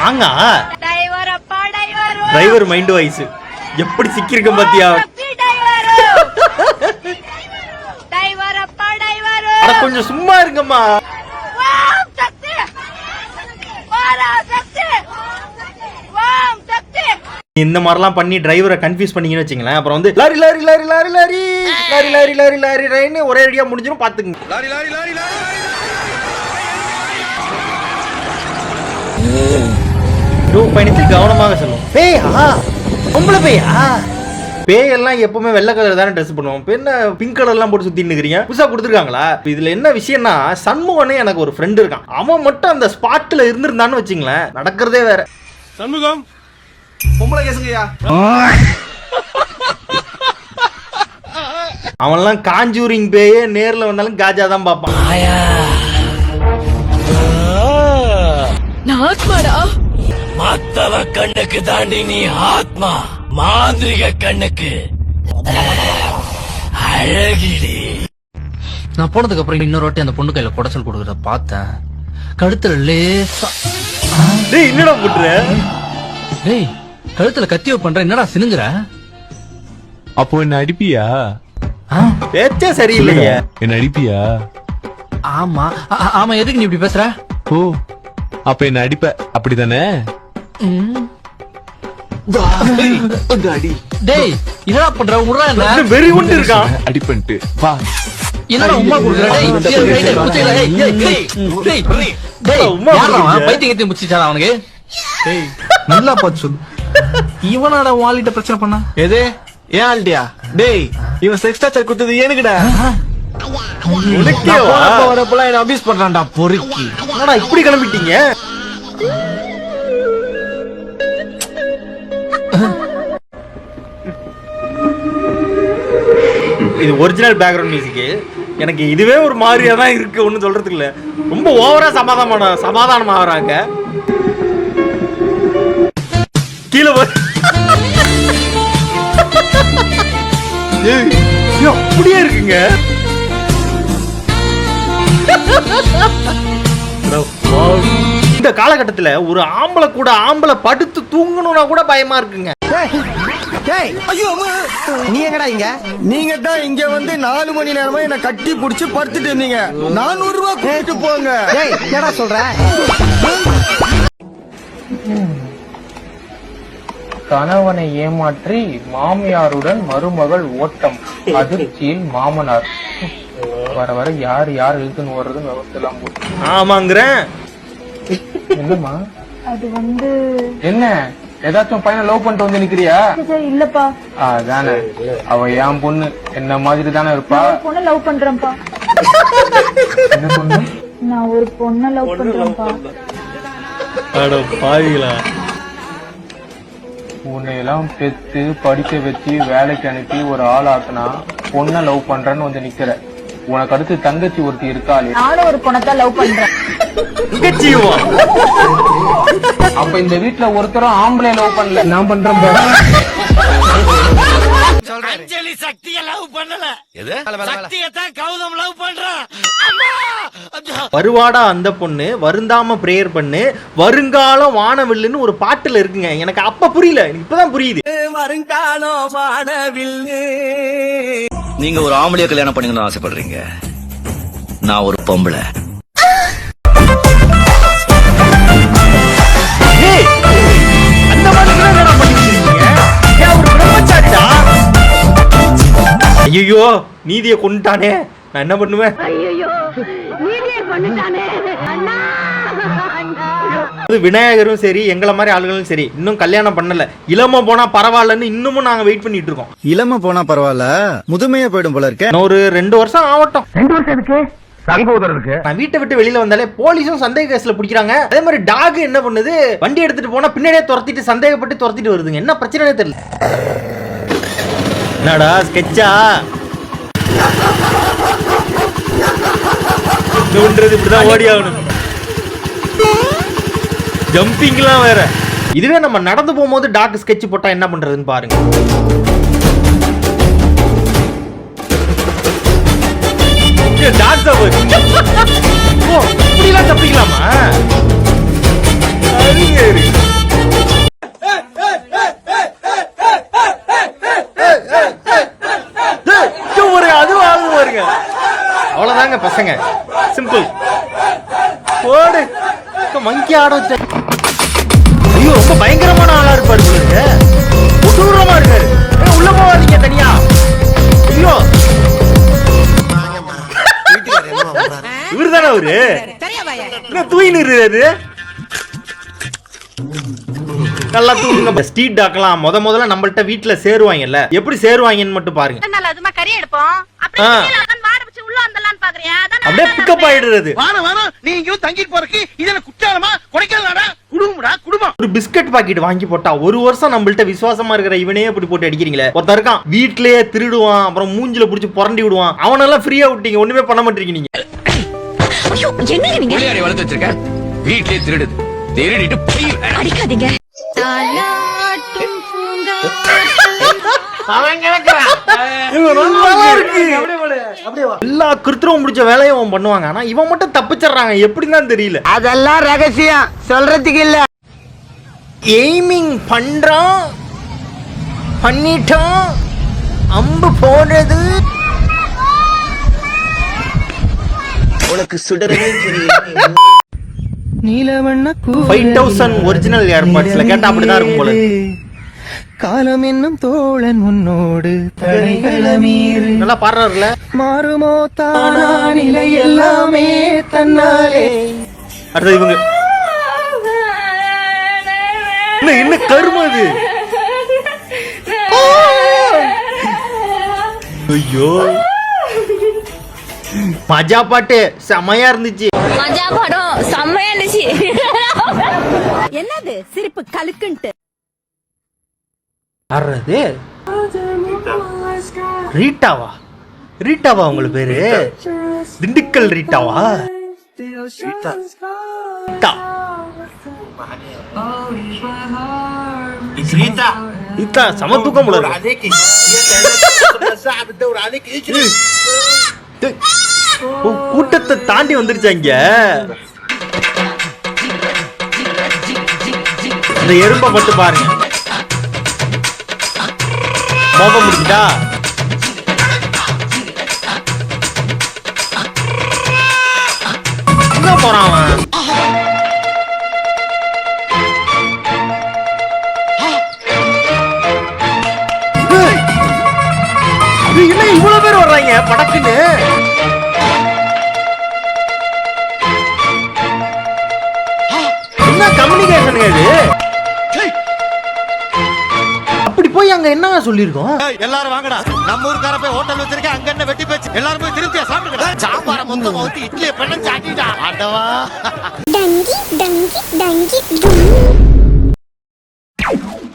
சாங்கா driver mind voice எப்படி சிக்கியிருக்க பாத்தியா அட கொஞ்சம் சும்மா இருங்கம்மா இந்த மாதிரிலாம் பண்ணி டிரைவரை கன்ஃபியூஸ் பண்ணீங்கன்னு வச்சுங்களேன் அப்புறம் வந்து lorry lorry lorry lorry lorry lorry lorry lorry lorry லாரின்னு ஒரே அடியா முடிஞ்சிடும் பாத்துக்குங்க டூ பயணத்தில் கவனமாக செல்லும் பேயா? பொம்பளை பேயா? பேயெல்லாம் எப்பவுமே வெள்ளை கலர் தானே ட்ரெஸ் பண்ணுவோம். இப்ப என்ன பிங்க் கலர்லாம் போட்டு சுத்தின்னு இருக்கிறீங்க? புதுசா கொடுத்துருக்காங்களா? இதுல என்ன விஷயம்னா சண்முகனே எனக்கு ஒரு ஃப்ரெண்ட் இருக்கான். அவன் மட்டும் அந்த ஸ்பாட்ல இருந்திருந்தான்னு வச்சுங்களேன் நடக்கிறதே வேற. சண்முகம்? பொம்பளை கேசுங்கய்யா. அவன்லாம் காஞ்சூரிங் பேயே நேர்ல வந்தாலும் காஜா தான் பார்ப்பான். மத்தவ கண்ணுக்கு தாண்டி நீ ஆத்மா மாந்திரிக கண்ணுக்கு. அழகிடி. நான் போனதுக்கு அப்புறம் இன்னொரு வாட்டி அந்த பொண்ணு கையில குடைச்சல் கொடுக்கறத பார்த்தேன். கழுத்துல லேசா டேய் என்னடா புட்டுற டேய் கழுத்துல கத்தி பண்ற என்னடா சினுங்குற? அப்போ என்ன அடிப்பியா? பேச்சே சரியில்லையே. என்ன அடிப்பியா? ஆமா. ஆமா எதுக்கு நீ இப்படி பேசுற? ஓ அப்ப என்ன அடிப்ப? அப்படிதானே? டேய் என்னடா பண்ற? உடுறா என்ன? வெறி உண்டு இருக்கான் அடிப்பன்ட்டு. வா. என்னடா உமா குடுக்குற? டேய் டேய், டேய், டேய், டேய், டேய், உம்மா? பைத்தியம் அவனுக்கு? டேய். நல்லா பார்த்து சொல்லு. இவனாட வாலிட்ட பிரச்சனை பண்ணா? எது? ஏன் ஆல்டியா டேய் இவன் செக்ஸ் டாச்சர் குடுத்தது உனக்கேவா? வரப்பெல்லாம் என்ன அபியூஸ் பண்றான்டா பொறுக்கி. என்னடா இப்படி கிளம்பிட்டீங்க? இது ஒரிஜினல் பேக்ரவுண்ட் மியூசிக் எனக்கு இதுவே ஒரு மாதிரியா தான் இருக்கு ஒன்றும் சொல்றதுக்கு இல்ல. ரொம்ப ஓவரா சமாதானமான சமாதானம் ஆகுறாங்க கீழே அப்படியே இருக்குங்க. இந்த காலகட்டத்துல ஒரு ஆம்பளை கூட ஆம்பளை படுத்து தூங்கணும்னா கூட பயமா இருக்குங்க. நீ எங்கடா இங்க? நீங்க தான் இங்க வந்து நாலு மணி நேரமா என்ன கட்டி புடிச்சு படுத்துட்டு இருந்தீங்க. நானூறு ரூபாய் கொடுத்துட்டு போங்க. டேய் என்னடா சொல்ற? கணவனை ஏமாற்றி மாமியாருடன் மருமகள் ஓட்டம். அதிர்ச்சியில் மாமனார். வர வர யார் யார் இழுத்துன்னு வர்றதுன்னு விவசாயம் போச்சு ஆமாங்கிறேன். என்னம்மா அது வந்து என்ன? ஏதாச்சும் பையனை லவ் பண்ணிட்டு வந்து நிக்கிறியா? இல்லப்பா. அதானே. அவ என் பொண்ணு. என்ன மாதிரி தானே இருப்பா? பொண்ணை லவ் பண்றேன்ப்பா. என்ன பொண்ணு? நான் ஒரு பொண்ணை லவ் பண்றேன்ப்பா. அட பாவிகளா. உன்னை எல்லாம் பெத்து படிக்க வச்சு வேலைக்கு அனுப்பி ஒரு ஆள் ஆக்குனா பொண்ணை லவ் பண்றேன்னு வந்து நிக்கிற. உனக்கு அடுத்து தங்கச்சி ஒருத்தி இருக்காளே. நானும் ஒரு பொண்ணை தான் லவ் பண்றேன் அப்ப இந்த வீட்ல ஒருத்தரும் ஆம்பளை லவ் பண்ணல. நான் பண்றேன். அஞ்சலி சக்திய லவ் பண்ணல. எது? சக்தியத்தான் கௌதம் லவ் பண்றான் வருவாடா அந்த பொண்ணு வருந்தாம பிரேயர் பண்ணு வருங்காலம் வானவில்லுன்னு ஒரு பாட்டுல இருக்குங்க. எனக்கு அப்ப புரியல இப்பதான் புரியுது. நீங்க ஒரு ஆம்பளைய கல்யாணம் பண்ணுங்கன்னு ஆசைப்படுறீங்க. நான் ஒரு பொம்பளை. ஐயோ நீதியை கொண்டுட்டானே. நான் என்ன பண்ணுவேன்? ஐயோ நீதியை கொண்டுட்டானே. நான் என்ன பண்ணுவேன் அது விநாயகரும் சரி எங்களை மாதிரி ஆளுகளும் சரி இன்னும் கல்யாணம் பண்ணல. இளம போனா பரவாயில்லன்னு இன்னமும் நாங்க வெயிட் பண்ணிட்டு இருக்கோம். இளம போனா பரவாயில்ல முதுமையா போயிடும் போல இருக்க. இன்னும் ஒரு ரெண்டு வருஷம் ஆகட்டும் நான் வீட்டை விட்டு வெளியில வந்தாலே போலீஸும் சந்தேக கேஸ்ல பிடிக்கிறாங்க. அதே மாதிரி டாக் என்ன பண்ணுது? வண்டி எடுத்துட்டு போனா பின்னாடியே துரத்திட்டு சந்தேகப்பட்டு துரத்திட்டு வருதுங்க. என்ன பிரச்சனைனே தெரியல. என்னடா ஸ்கெட்சா இப்படிதான் ஓடி ஆகணும். ஜம்பிங்லாம் வேற. இதுவே நம்ம நடந்து போகும்போது டாக் ஸ்கெட்ச் போட்டால் என்ன பண்றதுன்னு பாருங்க. டாக் சவர் ஓ இப்படிலாம் தப்பிக்கலாமா? பசங்க சிம்பிள் ஓடு மங்கி ஆட வச்ச ஐயோ ரொம்ப பயங்கரமான ஆளா இருப்பாரு. கொடூரமா இருக்காரு. உள்ள போவாதீங்க தனியா. ஐயோ. இவருதானே அவரு? என்ன தூயின்னு இருக்காரு நல்லா தூங்குங்க ஸ்ட்ரீட் டாக்லாம் முத முதல்ல நம்மள்ட்ட வீட்டுல சேருவாங்கல்ல. எப்படி சேருவாங்கன்னு மட்டும் பாருங்க. பாக்குறியா? அப்படியே பிக்கப் ஆயிடுறது. வாரம் வாரம் நீ இங்கேயும் தங்கிட்டு போறக்கு இதுல குற்றாலமா கொடைக்கானடா குடும்பம்டா குடும்பம். ஒரு பிஸ்கட் பாக்கெட் வாங்கி போட்டா ஒரு வருஷம் நம்மள்ட்ட விசுவாசமா இருக்கிற இவனே இப்படி போட்டு அடிக்கிறீங்களே. ஒருத்தன் இருக்கான் வீட்லயே திருடுவான் அப்புறம் மூஞ்சில புடிச்சு புரண்டி விடுவான். அவனெல்லாம் ஃப்ரீயா விட்டீங்க ஒண்ணுமே பண்ண மாட்டீங்க நீங்க. நீங்க? வளர்த்து வச்சிருக்க. வீட்லயே திருடுது. திருடிட்டு போய் அடிக்காதீங்க. இவன் நல்லா இருக்கு. எல்லா கிருத்திரமும் முடிச்ச வேலையும் அவன் பண்ணுவாங்க. ஆனா இவன் மட்டும் தப்பிச்சிடுறாங்க. எப்படின்னு தெரியல. அதெல்லாம் ரகசியம். சொல்றதுக்கு இல்ல. எய்மிங் பண்றான் பண்ணிட்டான் அம்பு போடுறது. நீலவண்ண ஃபைவ் தௌசண்ட் ஒரிஜினல் ஏர்பாட்ஸ்ல கேட்டா அப்படிதான் இருக்கும் போல. காலம் என்னும் தோழன் உன்னோடு தடைகளை மீறு நல்லா பாடுறாருல. மாறுமோ தானா நிலை எல்லாமே தன்னாலே. அடுத்தது இவங்க. என்ன என்ன கருமம் இது? ஐயோ. மஜா பாட்டு செமையா இருந்துச்சு. மஜா படம் செம்மையா இருந்துச்சு. என்னது? சிரிப்பு கலுக்குன்ட்டு. யாரது ரீட்டாவா? ரீட்டாவா உங்களுக்கு பேரு? திண்டுக்கல் ரீட்டாவா? ரீட்டா. சம தூக்கம் போல கூட்டத்தை தாண்டி வந்துருச்சா இங்க? இந்த எறும்பை மட்டும் பாருங்க. மோகம் முடிச்சுட்டா எங்க போறான் அவன்? என்ன இவ்வளவு பேர் வர்றாங்க? படக்குன்னு? என்ன கம்யூனிகேஷனுங்க இது? போய் அங்க என்ன சொல்லிருக்கோம் எல்லாரும் வாங்கடா. நம்ம ஊருக்கார போய் ஹோட்டல் வச்சிருக்க அங்க என்ன வெட்டி போச்சு? எல்லாரும் போய் திருப்தியா சாப்பிடுங்க சாப்பார மொத்தமா ஊத்தி இட்லியை பண்ண சாட்டிட்டா ஆட்டவா டங்கி டங்கி டங்கி